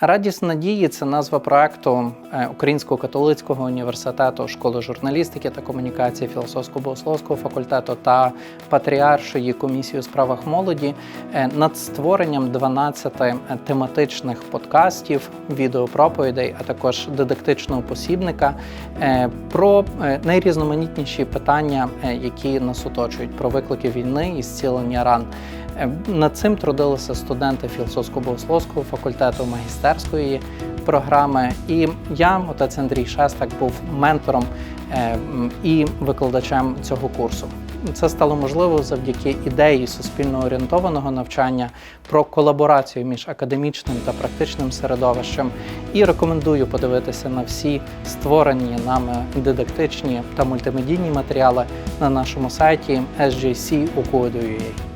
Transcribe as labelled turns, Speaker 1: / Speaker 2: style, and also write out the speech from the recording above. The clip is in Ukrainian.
Speaker 1: Радість надії це назва проекту е, Українського католицького університету школи журналістики та комунікації філософсько-богословського факультету та Патріаршої комісії у справах молоді е, над створенням 12 тематичних подкастів, відеопроповідей, а також дидактичного посібника е, про е, найрізноманітніші питання, які нас оточують, про виклики війни і зцілення ран. Над цим трудилися студенти філософсько-богословського факультету магістерської програми. І я, отець Андрій Шестак, був ментором і викладачем цього курсу. Це стало можливо завдяки ідеї суспільно орієнтованого навчання про колаборацію між академічним та практичним середовищем. І рекомендую подивитися на всі створені нами дидактичні та мультимедійні матеріали на нашому сайті sjc.uku.ua.